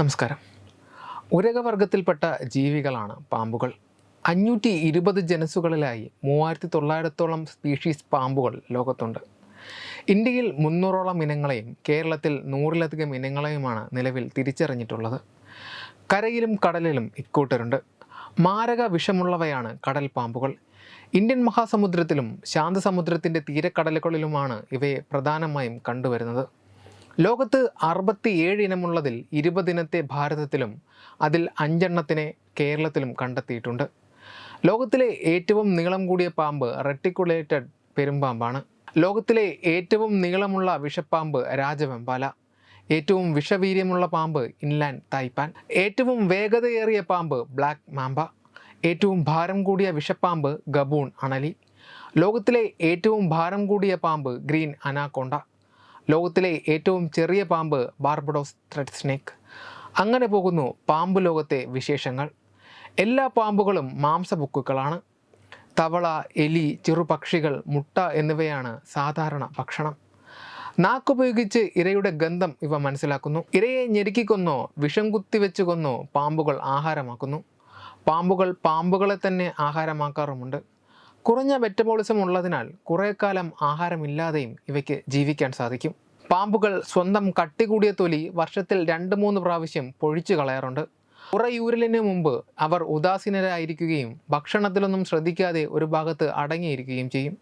നമസ്കാരം. ഉരകവർഗത്തിൽപ്പെട്ട ജീവികളാണ് പാമ്പുകൾ. അഞ്ഞൂറ്റി ഇരുപത് ജനസുകളിലായി മൂവായിരത്തി തൊള്ളായിരത്തോളം സ്പീഷീസ് പാമ്പുകൾ ലോകത്തുണ്ട്. ഇന്ത്യയിൽ മുന്നൂറോളം ഇനങ്ങളെയും കേരളത്തിൽ നൂറിലധികം ഇനങ്ങളെയുമാണ് നിലവിൽ തിരിച്ചറിഞ്ഞിട്ടുള്ളത്. കരയിലും കടലിലും ഇക്കൂട്ടരുണ്ട്. മാരക വിഷമുള്ളവയാണ് കടൽ പാമ്പുകൾ. ഇന്ത്യൻ മഹാസമുദ്രത്തിലും ശാന്തസമുദ്രത്തിന്റെ തീരക്കടലുകളിലുമാണ് ഇവയെ പ്രധാനമായും കണ്ടുവരുന്നത്. ലോകത്ത് അറുപത്തിയേഴ് ഇനമുള്ളതിൽ ഇരുപതിനത്തെ ഭാരതത്തിലും അതിൽ അഞ്ചെണ്ണത്തിനെ കേരളത്തിലും കണ്ടെത്തിയിട്ടുണ്ട്. ലോകത്തിലെ ഏറ്റവും നീളം കൂടിയ പാമ്പ് റെട്ടിക്കുലേറ്റഡ് പെരുമ്പാമ്പാണ്. ലോകത്തിലെ ഏറ്റവും നീളമുള്ള വിഷപ്പാമ്പ് രാജവെമ്പാല. ഏറ്റവും വിഷവീര്യമുള്ള പാമ്പ് ഇൻലാൻഡ് തായ്പാൻ. ഏറ്റവും വേഗതയേറിയ പാമ്പ് ബ്ലാക്ക് മാമ്പ ഏറ്റവും ഭാരം കൂടിയ വിഷപ്പാമ്പ് ഗബൂൺ അണലി. ലോകത്തിലെ ഏറ്റവും ഭാരം കൂടിയ പാമ്പ് ഗ്രീൻ അനാക്കൊണ്ട. ലോകത്തിലെ ഏറ്റവും ചെറിയ പാമ്പ് ബാർബഡോസ് ത്രെഡ് സ്നേക്ക് അങ്ങനെ പോകുന്നു പാമ്പ് ലോകത്തെ വിശേഷങ്ങൾ. എല്ലാ പാമ്പുകളും മാംസബുക്കുകളാണ് തവള എലി ചെറുപക്ഷികൾ മുട്ട എന്നിവയാണ് സാധാരണ ഭക്ഷണം. നാക്കുപയോഗിച്ച് ഇരയുടെ ഗന്ധം ഇവ മനസ്സിലാക്കുന്നു. ഇരയെ ഞെരുക്കിക്കൊന്നോ വിഷം കുത്തിവെച്ച് കൊന്നോ പാമ്പുകൾ ആഹാരമാക്കുന്നു. പാമ്പുകൾ പാമ്പുകളെ തന്നെ ആഹാരമാക്കാറുമുണ്ട്. കുറഞ്ഞ മെറ്റബോളിസം ഉള്ളതിനാൽ കുറേക്കാലം കാലം ആഹാരമില്ലാതെയും ഇവയ്ക്ക് ജീവിക്കാൻ സാധിക്കും. പാമ്പുകൾ സ്വന്തം കട്ടി കൂടിയ തൊലി വർഷത്തിൽ രണ്ട് മൂന്ന് പ്രാവശ്യം പൊഴിച്ചു കളയാറുണ്ട്. ഉറയൂരലിന് മുമ്പ് അവർ ഉദാസീനരായിരിക്കുകയും ഭക്ഷണത്തിലൊന്നും ശ്രദ്ധിക്കാതെ ഒരു ഭാഗത്ത് അടങ്ങിയിരിക്കുകയും ചെയ്യും.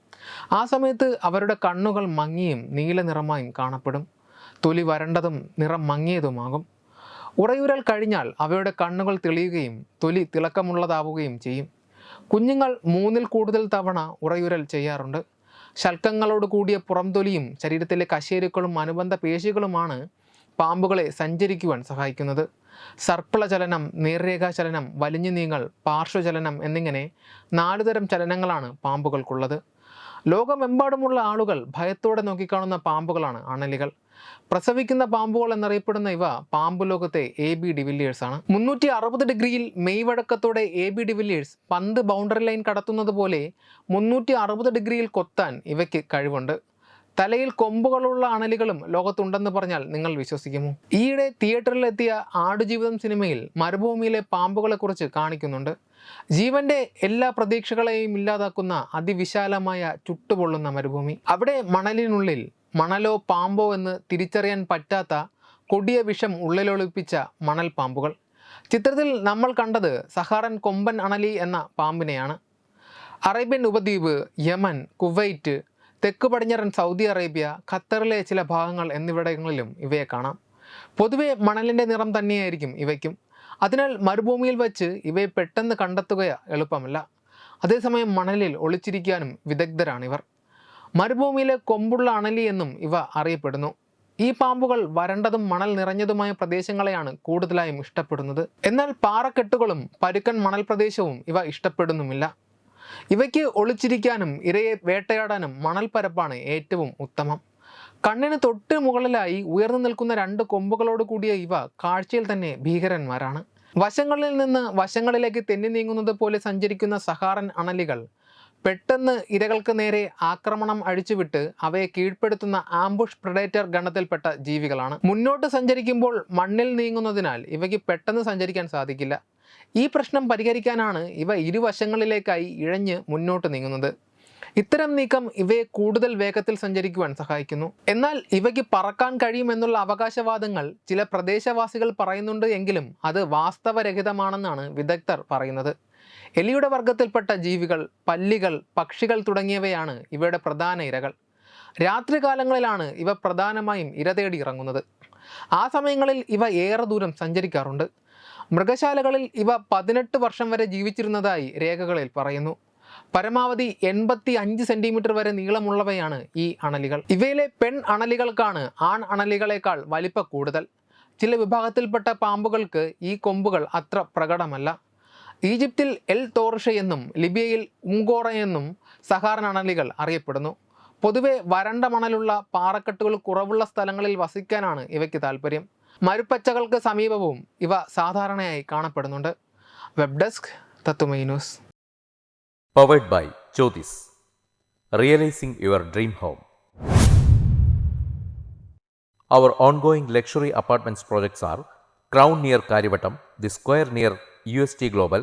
ആ സമയത്ത് അവരുടെ കണ്ണുകൾ മങ്ങിയും നീല നിറമായും കാണപ്പെടും. തൊലി വരണ്ടതും നിറം മങ്ങിയതുമാകും. ഉറയൂരൽ കഴിഞ്ഞാൽ അവയുടെ കണ്ണുകൾ തെളിയുകയും തൊലി തിളക്കമുള്ളതാവുകയും ചെയ്യും. കുഞ്ഞുങ്ങൾ മൂന്നിൽ കൂടുതൽ തവണ ഉറയുരൽ ചെയ്യാറുണ്ട്. ശൽക്കങ്ങളോട് കൂടിയ പുറംതൊലിയും ശരീരത്തിലെ കശേരുക്കളും അനുബന്ധ പേശികളുമാണ് പാമ്പുകളെ സഞ്ചരിക്കുവാൻ സഹായിക്കുന്നത്. സർപ്പിള ചലനം നേർരേഖാ ചലനം വലിഞ്ഞു നീങ്ങൽ പാർശ്വചലനം എന്നിങ്ങനെ നാലുതരം ചലനങ്ങളാണ് പാമ്പുകൾക്കുള്ളത്. ലോകമെമ്പാടുമുള്ള ആളുകൾ ഭയത്തോടെ നോക്കിക്കാണുന്ന പാമ്പുകളാണ് അണലികൾ പ്രസവിക്കുന്ന പാമ്പുകൾ എന്നറിയപ്പെടുന്ന ഇവ പാമ്പ് ലോകത്തെ എ ബി ഡിവില്ലിയേഴ്സ് ആണ്. മുന്നൂറ്റി അറുപത് ഡിഗ്രിയിൽ മെയ് വഴക്കത്തോടെ എ ബി ഡിവില്ലിയേഴ്സ് പന്ത് ബൗണ്ടറി ലൈൻ കടത്തുന്നത് പോലെ മുന്നൂറ്റി അറുപത് ഡിഗ്രിയിൽ കൊത്താൻ ഇവയ്ക്ക് കഴിവുണ്ട്. തലയിൽ കൊമ്പുകളുള്ള അണലികളും ലോകത്തുണ്ടെന്ന് പറഞ്ഞാൽ നിങ്ങൾ വിശ്വസിക്കുമോ? ഈയിടെ തിയേറ്ററിലെത്തിയ ആടുജീവിതം സിനിമയിൽ മരുഭൂമിയിലെ പാമ്പുകളെക്കുറിച്ച് കാണിക്കുന്നുണ്ട്. ജീവന്റെ എല്ലാ പ്രതീക്ഷകളെയും ഇല്ലാതാക്കുന്ന അതിവിശാലമായ ചുട്ടുപൊള്ളുന്ന മരുഭൂമി. അവിടെ മണലിനുള്ളിൽ മണലോ പാമ്പോ എന്ന് തിരിച്ചറിയാൻ പറ്റാത്ത കൊടിയ വിഷം ഉള്ളിലൊളിപ്പിച്ച മണൽ പാമ്പുകൾ. ചിത്രത്തിൽ നമ്മൾ കണ്ടത് സഹാറൻ കൊമ്പൻ അണലി എന്ന പാമ്പിനെയാണ്. അറേബ്യൻ ഉപദ്വീപ് യമൻ കുവൈറ്റ് തെക്ക് പടിഞ്ഞാറൻ സൗദി അറേബ്യ ഖത്തറിലെ ചില ഭാഗങ്ങൾ എന്നിവിടങ്ങളിലും ഇവയെ കാണാം. പൊതുവെ മണലിന്റെ നിറം തന്നെയായിരിക്കും ഇവയ്ക്കും. അതിനാൽ മരുഭൂമിയിൽ വച്ച് ഇവയെ പെട്ടെന്ന് കണ്ടെത്തുക എളുപ്പമല്ല. അതേസമയം മണലിൽ ഒളിച്ചിരിക്കാനും വിദഗ്ധരാണിവർ. മരുഭൂമിയിലെ കൊമ്പുള്ള അണലി എന്നും ഇവ അറിയപ്പെടുന്നു. ഈ പാമ്പുകൾ വരണ്ടതും മണൽ നിറഞ്ഞതുമായ പ്രദേശങ്ങളെയാണ് കൂടുതലായും ഇഷ്ടപ്പെടുന്നത്. എന്നാൽ പാറക്കെട്ടുകളും പരുക്കൻ മണൽ പ്രദേശവും ഇവ ഇഷ്ടപ്പെടുന്നുമില്ല. ഇവയ്ക്ക് ഒളിച്ചിരിക്കാനും ഇരയെ വേട്ടയാടാനും മണൽപ്പരപ്പാണ് ഏറ്റവും ഉത്തമം. കണ്ണിന് തൊട്ട് മുകളിലായി ഉയർന്നു നിൽക്കുന്ന രണ്ട് കൊമ്പുകളോട് കൂടിയ ഇവ കാഴ്ചയിൽ തന്നെ ഭീകരന്മാരാണ്. വശങ്ങളിൽ നിന്ന് വശങ്ങളിലേക്ക് തെന്നി നീങ്ങുന്നത് പോലെ സഞ്ചരിക്കുന്ന സഹാറൻ അണലികൾ പെട്ടെന്ന് ഇരകൾക്ക് നേരെ ആക്രമണം അഴിച്ചുവിട്ട് അവയെ കീഴ്പ്പെടുത്തുന്ന ആംബുഷ് പ്രഡേറ്റർ ഗണത്തിൽപ്പെട്ട ജീവികളാണ്. മുന്നോട്ട് സഞ്ചരിക്കുമ്പോൾ മണ്ണിൽ നീങ്ങുന്നതിനാൽ ഇവയ്ക്ക് പെട്ടെന്ന് സഞ്ചരിക്കാൻ സാധിക്കില്ല. ഈ പ്രശ്നം പരിഹരിക്കാനാണ് ഇവ ഇരുവശങ്ങളിലേക്കായി ഇഴഞ്ഞ് മുന്നോട്ട് നീങ്ങുന്നത്. ഇത്തരം നീക്കം ഇവയെ കൂടുതൽ വേഗത്തിൽ സഞ്ചരിക്കുവാൻ സഹായിക്കുന്നു. എന്നാൽ ഇവയ്ക്ക് പറക്കാൻ കഴിയുമെന്നുള്ള അവകാശവാദങ്ങൾ ചില പ്രദേശവാസികൾ പറയുന്നുണ്ട് എങ്കിലും അത് വാസ്തവരഹിതമാണെന്നാണ് വിദഗ്ധർ പറയുന്നത്. എലിയുടെ വർഗത്തിൽപ്പെട്ട ജീവികൾ പല്ലികൾ പക്ഷികൾ തുടങ്ങിയവയാണ് ഇവയുടെ പ്രധാന ഇരകൾ. രാത്രികാലങ്ങളിലാണ് ഇവ പ്രധാനമായും ഇര തേടി ഇറങ്ങുന്നത്. ആ സമയങ്ങളിൽ ഇവ ഏറെ ദൂരം സഞ്ചരിക്കാറുണ്ട്. മൃഗശാലകളിൽ ഇവ പതിനെട്ട് വർഷം വരെ ജീവിച്ചിരുന്നതായി രേഖകളിൽ പറയുന്നു. പരമാവധി എൺപത്തി അഞ്ച് സെന്റിമീറ്റർ വരെ നീളമുള്ളവയാണ് ഈ അണലികൾ. ഇവയിലെ പെൺ അണലികൾക്കാണ് ആൺ അണലികളേക്കാൾ വലിപ്പ കൂടുതൽ. ചില വിഭാഗത്തിൽപ്പെട്ട പാമ്പുകൾക്ക് ഈ കൊമ്പുകൾ അത്ര പ്രകടമല്ല. ഈജിപ്തിൽ എൽ തോർഷ എന്നും ലിബിയയിൽ ഉങ്കോറ എന്നും സഹാറൻ അണലികൾ അറിയപ്പെടുന്നു. പൊതുവെ വരണ്ട മണലുള്ള പാറക്കെട്ടുകൾ കുറവുള്ള സ്ഥലങ്ങളിൽ വസിക്കാനാണ് ഇവയ്ക്ക് താല്പര്യം മരുപ്പച്ചകൾക്ക് സമീപവും ഇവ സാധാരണയായി കാണപ്പെടുന്നുണ്ട്. വെബ് ഡെസ്ക് തത്തുമൈ news. By by realising your dream home. Our ongoing luxury apartments projects are crown near Kariavattom the square near U S T global